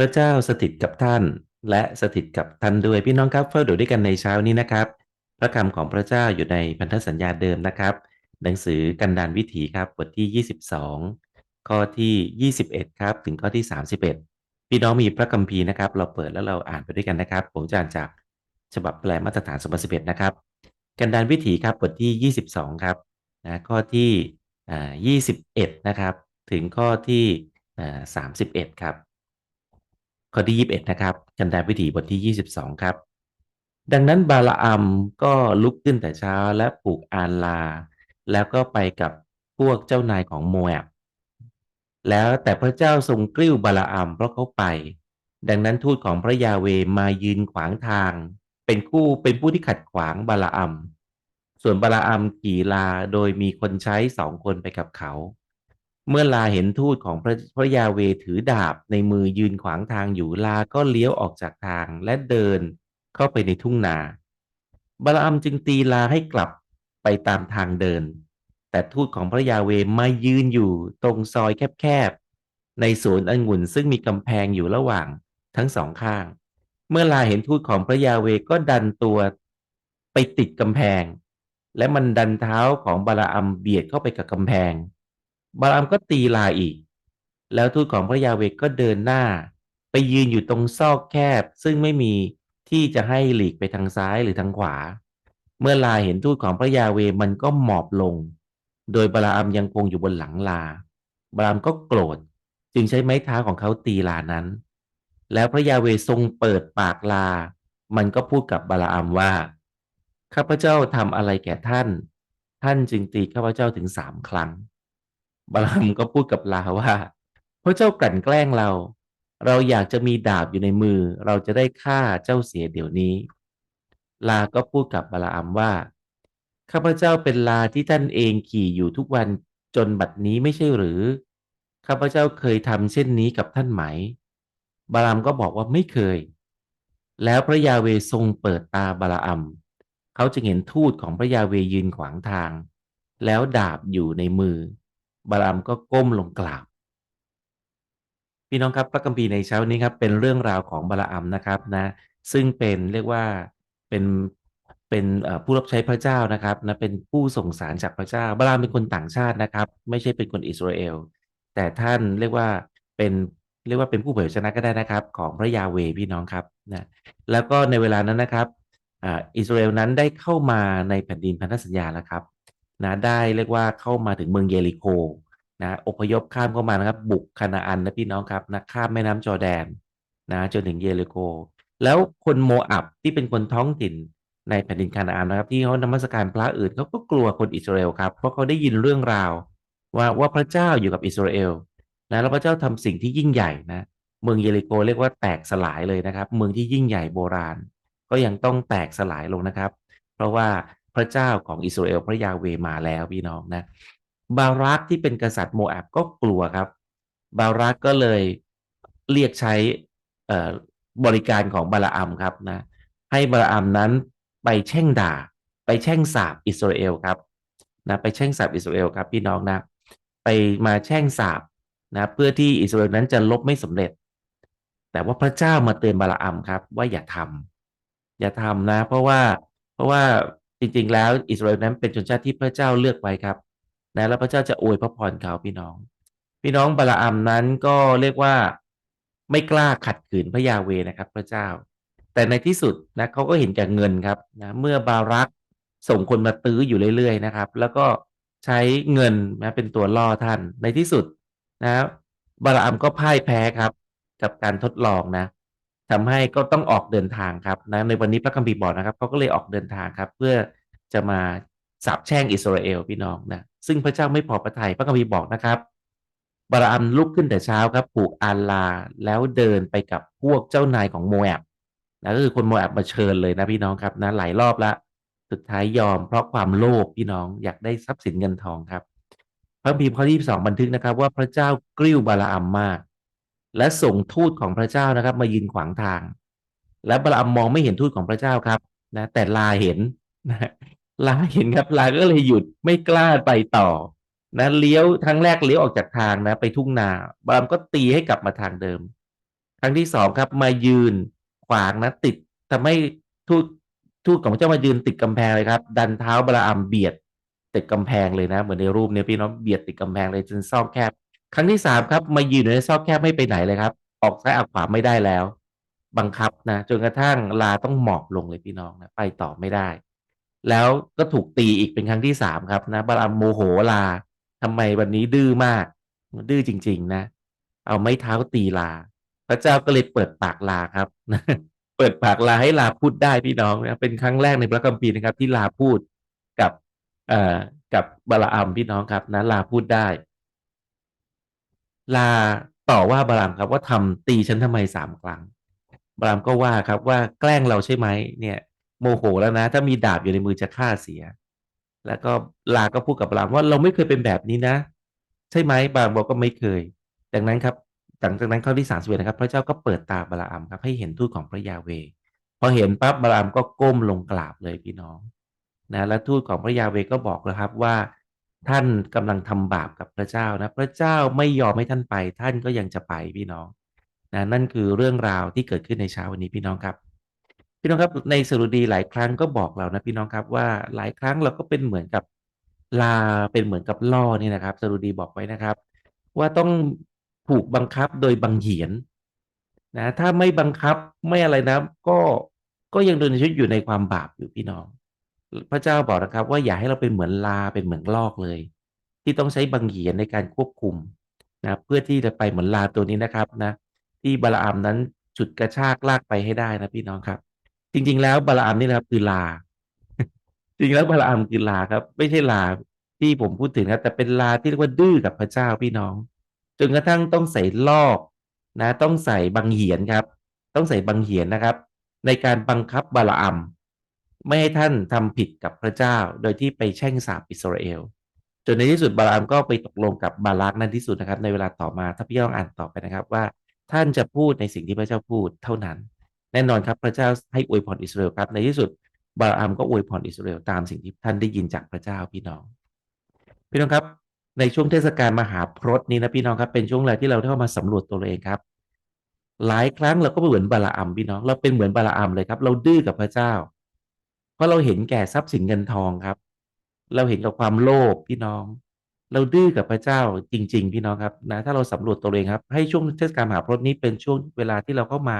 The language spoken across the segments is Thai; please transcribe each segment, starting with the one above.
พระเจ้าสถิตกับท่าน และสถิตกับท่านด้วยพี่น้องครับเฝ้าดูด้วยกันในเช้านี้นะครับ พระคำของพระเจ้าอยู่ในพันธสัญญาเดิมนะครับ หนังสือกันดานวิถีครับบทที่ 22 ข้อที่ 21 ครับ ถึงข้อที่ 31 พี่น้องมีพระคัมภีร์นะครับ เราเปิดแล้วเราอ่านไปด้วยกันนะครับ ผมจะอ่านจากฉบับแปลมาตรฐาน2011นะครับ กันดานวิถีครับบทที่ 22 ครับนะข้อที่อ่า21 นะครับ ถึงข้อที่ 31 ครับ ข้อที่ 21 นะครับ กันดารวิถีบทที่ 22 ครับ ดังนั้นบาลาอัมก็ลุกขึ้นแต่เช้าและปลูกอานลา แล้วก็ไปกับพวกเจ้านายของโมแอบแล้วแต่พระเจ้าทรงกลิ้วบาลาอัมเพราะเขาไป ดังนั้นทูตของพระยาเวมายืนขวางทาง เป็นคู่เป็นผู้ที่ขัดขวางบาลาอัมส่วนบาลาอัมขี่ลาโดยมีคนใช้สองคนไปกับเขา เมื่อลาเห็นทูตของพระพระยาเวถือดาบในมือยืนขวางทางอยู่ลาก็เลี้ยวออกจากทางและเดินเข้าไปในทุ่งนา บาลามจึงตีลาให้กลับไปตามทางเดิน แต่ทูตของพระยาเวมายืนอยู่ตรงซอยแคบๆ ในสวนองุ่นซึ่งมีกำแพงอยู่ระหว่างทั้งสองข้าง เมื่อลาเห็นทูตของพระยาเวก็ดันตัวไปติดกำแพง และมันดันเท้าของบาลามเบียดเข้าไปกับกำแพง บาลามก็ตีลาอีก แล้วทูตของพระยาเวก็เดินหน้า ไปยืนอยู่ตรงซอกแคบ ซึ่งไม่มีที่จะให้หลีกไปทางซ้ายหรือทางขวา เมื่อลาเห็นทูตของพระยาเวมันก็หมอบลง โดยบาลามยังคงอยู่บนหลังลา บาลามก็โกรธ จึงใช้ไม้เท้าของเขาตีลานั้น แล้วพระยาเวทรงเปิดปากลา มันก็พูดกับบาลามว่าข้าพเจ้าทำอะไรแก่ท่าน ท่านจึงตีข้าพเจ้าถึงสามครั้ง บาลามก็พูดกับลาว่า พระเจ้ากลั่นแกล้งเรา เราอยากจะมีดาบอยู่ในมือ เราจะได้ฆ่าเจ้าเสียเดี๋ยวนี้ ลาก็พูดกับบาลามว่าข้าพเจ้าเป็นลาที่ท่านเองขี่อยู่ทุกวันจนบัดนี้ไม่ใช่หรือข้าพเจ้าเคยทำเช่นนี้กับท่านไหม บาลามก็บอกว่าไม่เคย แล้วพระยาเวทรงเปิดตาบาลาม เขาจึงเห็นทูตของพระยาเวยืนขวางทาง แล้วดาบอยู่ในมือ บาลามก็ก้มลงกราบพี่น้องครับพระคัมภีร์ในเช้านี้ครับเป็นเรื่องราวของบาลามนะครับนะซึ่งเป็นเรียกว่าเป็นเป็นผู้รับใช้พระเจ้านะครับนะเป็นผู้ส่งสารจากพระเจ้า บาลามเป็นคนต่างชาตินะครับ ไม่ใช่เป็นคนอิสราเอลแต่ท่านเรียกว่าเป็นเรียกว่าเป็นผู้เผยชนะก็ได้นะครับ ของพระยาเวพี่น้องครับนะแล้วก็ในเวลานั้นนะครับอิสราเอลนั้นได้เข้ามาในแผ่นดินพันธสัญญาแล้วครับ นะได้เรียกว่าเข้ามาถึงเมืองเยริโคนะอพยพข้ามเข้ามานะครับ บุกคานาอันนะพี่น้องครับนะข้ามแม่น้ำจอแดนนะจนถึงเยริโค แล้วคนโมอับที่เป็นคนท้องถิ่นในแผ่นดินคานาอันนะครับ ที่เขานมัสการพระอื่นเขาก็กลัวคนอิสราเอลครับ เพราะเขาได้ยินเรื่องราว ว่าว่าพระเจ้าอยู่กับอิสราเอลนะแล้วพระเจ้าทำสิ่งที่ยิ่งใหญ่นะเมืองเยริโกเรียกว่าแตกสลายเลยนะครับ เมืองที่ยิ่งใหญ่โบราณ ก็ยังต้องแตกสลายลงนะครับ เพราะว่า พระเจ้าของอิสราเอลพระยาเวมาแล้วพี่น้องนะ บารักที่เป็นกษัตริย์โมอับก็กลัวครับ บารักก็เลยเรียกใช้บริการของบาลาอัมครับนะ ให้บาลาอัมนั้นไปแช่งด่า ไปแช่งสาบอิสราเอลครับนะไปแช่งสาบอิสราเอลครับ พี่น้องนะไปมาแช่งสาบนะเพื่อที่อิสราเอลนั้นจะลบไม่สำเร็จ แต่ว่าพระเจ้ามาเตือนบาลาอัมครับ ว่าอย่าทำอย่าทำนะ เพราะว่าเพราะว่า จริงๆ แล้วอิสราเอลนั้นเป็นชนชาติที่พระเจ้าเลือกไว้ครับนะแล้วพระเจ้าจะอวยพระพรเขาพี่น้อง พี่น้องบาลาอัมนั้นก็เรียกว่าไม่กล้าขัดขืนพระยาเวนะครับ พระเจ้า แต่ในที่สุดนะเขาก็เห็นแก่เงินครับนะเมื่อบารักส่งคนมาตื้ออยู่เรื่อยๆนะครับ แล้วก็ใช้เงินนะเป็นตัวล่อท่านในที่สุดนะบาลาอัมก็พ่ายแพ้ครับ กับการทดลองนะ ทำให้ก็ต้องออกเดินทางครับนะในวันนี้พระคัมภีร์บอกนะครับเขาก็เลยออกเดินทางครับ เพื่อจะมาสาบแช่งอิสราเอลพี่น้องนะซึ่งพระเจ้าไม่พอพระทัยพระคัมภีร์บอกนะครับบาราอัมลุกขึ้นแต่เช้าครับผูกอาลาแล้วเดินไปกับพวกเจ้านายของโมแอบนะก็คือคนโมแอบมาเชิญเลยนะพี่น้องครับนะหลายรอบละสุดท้ายยอมเพราะความโลภพี่น้องอยากได้ทรัพย์สินเงินทองครับ พระบีมข้อที่สองบันทึกนะครับ ว่าพระเจ้ากริ้วบาลาอัมมาก และส่งทูตของพระเจ้านะครับ มายืนขวางทาง และบาลาอัมมองไม่เห็นทูตของพระเจ้าครับนะแต่ลาเห็นนะลาเห็นครับลาก็เลยหยุดไม่กล้าไปต่อนะเลี้ยวครั้งแรกเลี้ยวออกจากทางนะไปทุ่งนาบาลามก็ตีให้กลับมาทางเดิม ครั้งที่สองครับมายืนขวางนะติดทำให้ทูตทูตของพระเจ้ามายืนติดกำแพงเลยครับ ดันเท้าบาลามเบียดติดกำแพงเลยนะ เหมือนในรูปเนี่ยพี่น้องเบียดติดกำแพงเลยจนซอกแคบ ครั้งที่สามครับ มายืนอยู่ในซอกแคบไม่ไปไหนเลยครับ ออกซ้ายออกขวาไม่ได้แล้ว บังคับนะจนกระทั่งลาต้องหมอบลงเลยพี่น้องนะไปต่อไม่ได้ แล้วก็ถูกตีอีกเป็นครั้งที่สามครับนะบาลามโมโหลาทำไมวันนี้ดื้อมาก ดื้อจริง ๆ นะ เอาไม้เท้าตีลา พระเจ้าก็เลยเปิดปากลาครับเปิดปากลาให้ลาพูดได้พี่น้องนะเป็นครั้งแรกในพระคัมภีร์นะครับ ที่ลาพูดกับเอ่อกับบาลามพี่น้องครับนะลาพูดได้ ลาต่อว่าบาลามครับว่าทำตีฉันทำไมสามครั้ง บาลามก็ว่าครับว่าแกล้งเราใช่ไหมเนี่ย โมโหแล้วนะ ถ้ามีดาบอยู่ในมือจะฆ่าเสีย แล้วก็ลาก็พูดกับบาลามว่าเราไม่เคยเป็นแบบนี้นะ ใช่ไหมบาลามบอกก็ไม่เคยดังนั้นครับหลังจากนั้นข้อที่สามสิบเอ็ดนะครับ พระเจ้าก็เปิดตาบาลามครับ ให้เห็นทูตของพระยาเวพอเห็นปั๊บบาลามก็ก้มลงกราบเลยพี่น้องนะและทูตของพระยาเวก็บอกแล้วครับว่า ท่านกำลังทำบาปกับพระเจ้านะพระเจ้าไม่ยอมให้ท่านไป ท่านก็ยังจะไปพี่น้องนะนั่นคือเรื่องราวที่เกิดขึ้นในเช้าวันนี้พี่น้องครับ พี่น้องครับในสรุดีหลายครั้งก็บอกเรานะพี่น้องครับว่าหลายครั้งเราก็เป็นเหมือนกับลาเป็นเหมือนกับล่อนี่นะครับสรุดีบอกไว้นะครับ ว่าต้องถูกบังคับโดยบังเหียนนะถ้าไม่บังคับไม่อะไรนะ ก็ก็ยังเดินชีวิตอยู่ในความบาปอยู่พี่น้อง พระเจ้าบอกนะครับ ว่าอย่าให้เราเป็นเหมือนลาเป็นเหมือนลอกเลย ที่ต้องใช้บังเหียนในการควบคุมนะเพื่อที่จะไปเหมือนลาตัวนี้นะครับนะที่บาลามนั้นฉุดกระชากลากไปให้ได้นะพี่น้องครับ จริง ๆ แล้วบาลามนี่นะครับคือลา จริงแล้วบาลามคือลาครับ ไม่ใช่ลาที่ผมพูดถึงนะแต่เป็นลาที่เรียกว่าดื้อกับพระเจ้าพี่น้อง จนกระทั่งต้องใส่ลอกนะ ต้องใส่บังเหียนครับ ต้องใส่บังเหียนนะครับ ในการบังคับบาลาม ไม่ให้ท่านทำผิดกับพระเจ้า โดยที่ไปแช่งสาปอิสราเอล จนในที่สุดบาลามก็ไปตกลงกับบาลักนั่นที่สุดนะครับ ในเวลาต่อมาถ้าพี่ต้องอ่านต่อไปนะครับว่า ท่านจะพูดในสิ่งที่พระเจ้าพูดเท่านั้น แน่นอนครับพระเจ้าให้อวยพรอิสราเอลครับในที่สุดบาลามก็อวยพรอิสราเอลตามสิ่งที่ท่านได้ยินจากพระเจ้าพี่น้อง พี่น้องครับ ในช่วงเทศกาลมหาพรตนี้นะพี่น้องครับเป็นช่วงเวลาที่เราเข้ามาสำรวจตัวเองครับ หลายครั้งเราก็เหมือนบาลามพี่น้อง เราเป็นเหมือนบาลามเลยครับ เราดื้อกับพระเจ้า เพราะเราเห็นแก่ทรัพย์สินเงินทองครับ เราเห็นกับความโลภพี่น้อง เราดื้อกับพระเจ้าจริง ๆ พี่น้องครับนะถ้าเราสำรวจตัวเองครับ ให้ช่วงเทศกาลมหาพรตนี้เป็นช่วงเวลาที่เราเข้ามา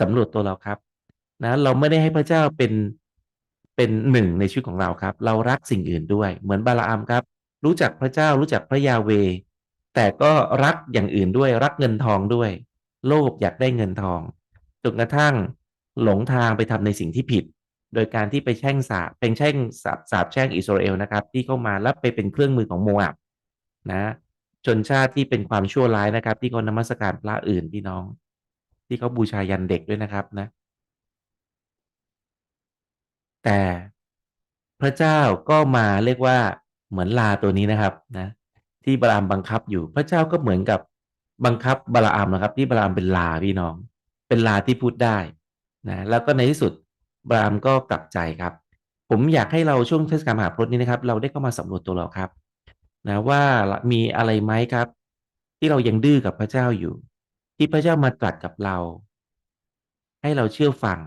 สำรวจตัวเราครับ นะ เราไม่ได้ให้พระเจ้าเป็นเป็นหนึ่งในชีวิตของเราครับ เรารักสิ่งอื่นด้วย เหมือนบาลามครับ รู้จักพระเจ้ารู้จักพระยาเว แต่ก็รักอย่างอื่นด้วย รักเงินทองด้วย โลภอยากได้เงินทองจนกระทั่งหลงทางไปทำในสิ่งที่ผิด โดยการที่ไปแช่งสาเป็นแช่งสาบสาบแช่งอิสราเอลนะครับ ที่เข้ามาแล้วไปเป็นเครื่องมือของโมอับนะชนชาติที่เป็นความชั่วร้ายนะครับ ที่เขานมัสการพระอื่นพี่น้อง ที่เขาบูชายันเด็กด้วยนะครับนะ แต่พระเจ้าก็มาเรียกว่าเหมือนลาตัวนี้นะครับนะที่บาลามบังคับอยู่พระเจ้าก็เหมือนกับบังคับบาลามนะครับ ที่บาลามเป็นลาพี่น้อง เป็นลาที่พูดได้นะแล้วก็ในที่สุด บาลามก็กลับใจครับ ผมอยากให้เราช่วงเทศกาลมหาพรตนี้นะครับ เราได้เข้ามาสำรวจตัวเราครับนะว่ามีอะไรไหมครับ ที่เรายังดื้อกับพระเจ้าอยู่ ที่พระเจ้ามาตรัสกับเรา ให้เราเชื่อฟัง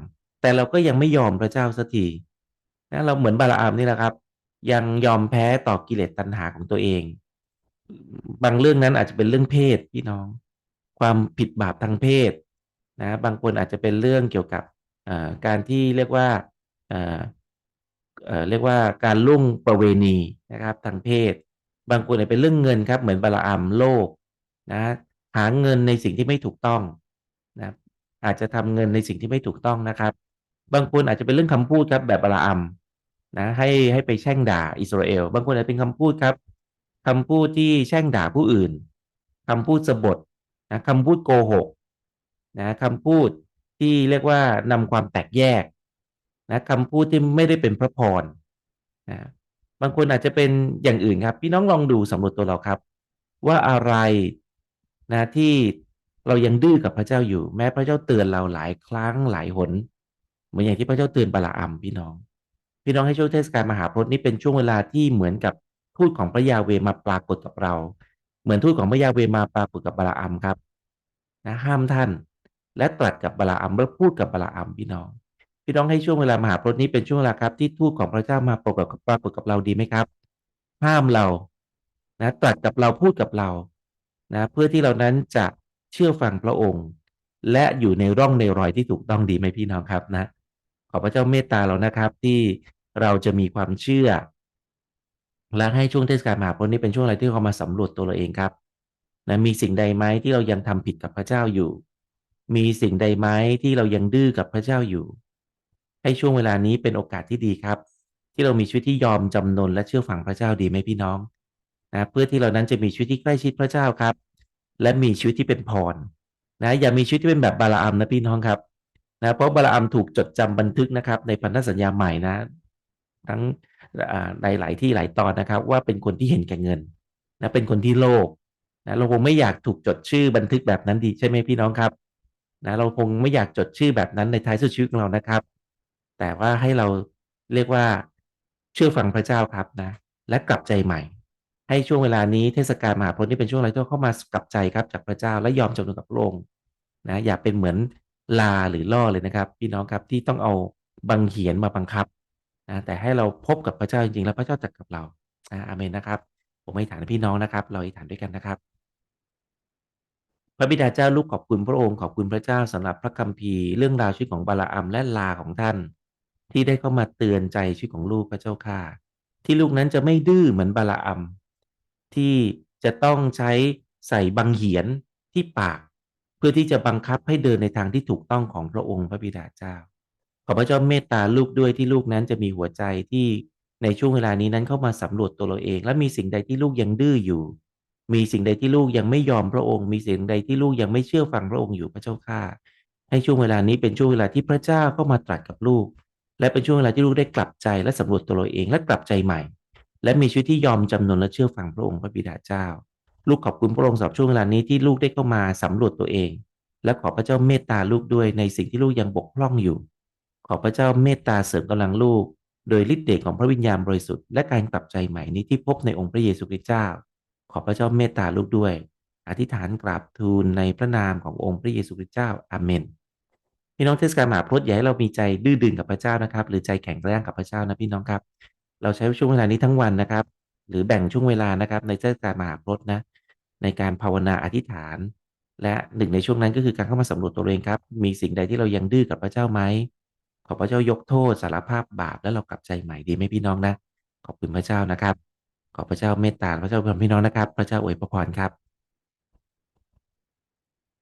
แต่เราก็ยังไม่ยอมพระเจ้าสักทีนะเราเหมือนบาลามนี่แหละครับ ยังยอมแพ้ต่อกิเลสตัณหาของตัวเอง บางเรื่องนั้นอาจจะเป็นเรื่องเพศพี่น้อง ความผิดบาปทางเพศนะ บางคนอาจจะเป็นเรื่องเกี่ยวกับ การที่เรียกว่าเรียกว่าการล่วงประเวณีนะครับทางเพศ บางคนอาจเป็นเรื่องเงินครับเหมือนบาลามโลกนะหาเงินในสิ่งที่ไม่ถูกต้องนะอาจจะทำเงินในสิ่งที่ไม่ถูกต้องนะครับ บางคนอาจจะเป็นเรื่องคำพูดครับแบบบาลามนะให้ให้ไปแช่งด่าอิสราเอล บางคนอาจจะเป็นคำพูดครับคำพูดที่แช่งด่าผู้อื่นคำพูดสบทนะคำพูดโกหกนะคำพูด ที่เรียกว่านำความแตกแยกนะคำพูดที่ไม่ได้เป็นพระพรนะบางคนอาจจะเป็นอย่างอื่นครับ พี่น้องลองดูสำรวจตัวเราครับ ว่าอะไรนะที่เรายังดื้อกับพระเจ้าอยู่ แม้พระเจ้าเตือนเราหลายครั้งหลายหนเหมือนอย่างที่พระเจ้าเตือนบาลาอัมพี่น้อง พี่น้องให้ช่วงเทศกาลมหาพรตนี้เป็นช่วงเวลาที่เหมือนกับทูตของพระยาเวมาปรากฏกับเรา เหมือนทูตของพระยาเวมาปรากฏกับบาลาอัมครับนะห้ามท่าน และตรัสกับบาลาอัมและพูดกับบาลาอัมพี่น้อง พี่น้องให้ช่วงเวลามหาพรตนี้เป็นช่วงเวลาครับที่ทูตของพระเจ้ามาปรากฏกับปรากฏกับเราดีไหมครับ ห้ามเรานะตรัสกับเราพูดกับเรานะเพื่อที่เรานั้นจะเชื่อฟังพระองค์ และอยู่ในร่องในรอยที่ถูกต้องดีไหมพี่น้องครับนะ ขอพระเจ้าเมตตาเรานะครับที่เราจะมีความเชื่อ และให้ช่วงเทศกาลมหาพรตนี้เป็นช่วงอะไรที่เรามาสำรวจตัวเราเองครับนะมีสิ่งใดไหมที่เรายังทำผิดกับพระเจ้าอยู่ มีสิ่งใดไหมที่เรายังดื้อกับพระเจ้าอยู่ ให้ช่วงเวลานี้เป็นโอกาสที่ดีครับ ที่เรามีชีวิตที่ยอมจำนนและเชื่อฟังพระเจ้าดีไหมพี่น้องนะเพื่อที่เรานั้นจะมีชีวิตที่ใกล้ชิดพระเจ้าครับ และมีชีวิตที่เป็นพรนะอย่ามีชีวิตที่เป็นแบบบาลาอัมนะพี่น้องครับนะเพราะบาลาอัมถูกจดจำบันทึกนะครับ ในพันธสัญญาใหม่นะ ทั้งในหลายที่หลายตอนนะครับ ว่าเป็นคนที่เห็นแก่เงินนะเป็นคนที่โลภนะเราคงไม่อยากถูกจดชื่อบันทึกแบบนั้นดีใช่ไหมพี่น้องครับ นะเราคงไม่อยากจดชื่อแบบนั้นในท้ายสุดชีวิตของเรานะครับ แต่ว่าให้เราเรียกว่าเชื่อฟังพระเจ้าครับนะ และกลับใจใหม่ ให้ช่วงเวลานี้เทศกาลมหาพรที่เป็นช่วงอะไรที่เข้ามากลับใจครับจากพระเจ้าและยอมจำนนกับพระองค์นะอย่าเป็นเหมือนลาหรือล่อเลยนะครับ พี่น้องครับที่ต้องเอาบังเหียนมาบังคับนะแต่ให้เราพบกับพระเจ้าจริงๆแล้วพระเจ้าจัดกับเราอาเมนนะครับ ผมไม่ถามพี่น้องนะครับ เราอธิษฐานด้วยกันนะครับ พระบิดาเจ้าลูกขอบคุณพระองค์ขอบคุณพระเจ้าสำหรับพระคัมภีร์เรื่องราวชีวิตของบาลาอัมและลาของท่าน ที่ได้เข้ามาเตือนใจชีวิตของลูกพระเจ้าค่ะ ที่ลูกนั้นจะไม่ดื้อเหมือนบาลาอัมที่จะต้องใช้ใส่บังเหียนที่ปาก เพื่อที่จะบังคับให้เดินในทางที่ถูกต้องของพระองค์พระบิดาเจ้า ขอพระเจ้าเมตตาลูกด้วยที่ลูกนั้นจะมีหัวใจที่ในช่วงเวลานี้นั้นเข้ามาสำรวจตัวเราเอง และมีสิ่งใดที่ลูกยังดื้ออยู่ มีสิ่งใดที่ลูกยังไม่ยอมพระองค์ มีสิ่งใดที่ลูกยังไม่เชื่อฟังพระองค์อยู่พระเจ้าข้าให้ช่วงเวลานี้เป็นช่วงเวลาที่พระเจ้าเข้ามาตรัสกับลูก และเป็นช่วงเวลาที่ลูกได้กลับใจและสำรวจตัวเราเองและกลับใจใหม่ และมีชีวิตที่ยอมจำนนและเชื่อฟังพระองค์พระบิดาเจ้า ลูกขอบคุณพระองค์สำหรับช่วงเวลานี้ที่ลูกได้เข้ามาสำรวจตัวเอง และขอพระเจ้าเมตตาลูกด้วยในสิ่งที่ลูกยังบกพร่องอยู่ ขอพระเจ้าเมตตาเสริมกำลังลูก โดยฤทธิ์เดชของพระวิญญาณบริสุทธิ์และการกลับใจใหม่นี้ที่พบในองค์พระเยซูคริสต์เจ้า อพระเจ้าเมตตาลูกด้วย อธิษฐานกราบทูลในพระนามขององค์พระเยซูคริสต์เจ้าอาเมนพี่น้องเทศกาลมหาพรตอย่าให้เรามีใจดื้อดึงกับพระเจ้านะครับ หรือใจแข็งแรงกับพระเจ้านะพี่น้องครับ เราใช้ช่วงเวลานี้ทั้งวันนะครับ หรือแบ่งช่วงเวลานะครับ ในเทศกาลมหาพรตนะ ในการภาวนาอธิษฐาน และหนึ่งในช่วงนั้นก็คือการเข้ามาสำรวจตัวเองครับ มีสิ่งใดที่เรายังดื้อกับพระเจ้าไหมขอพระเจ้ายกโทษสารภาพบาปแล้วเรากลับใจใหม่ดีไหมพี่น้องนะขอบคุณพระเจ้านะครับ ขอพระเจ้าเมตตาพระเจ้าเป็นพี่น้องนะครับ พระเจ้าอวยพรครับ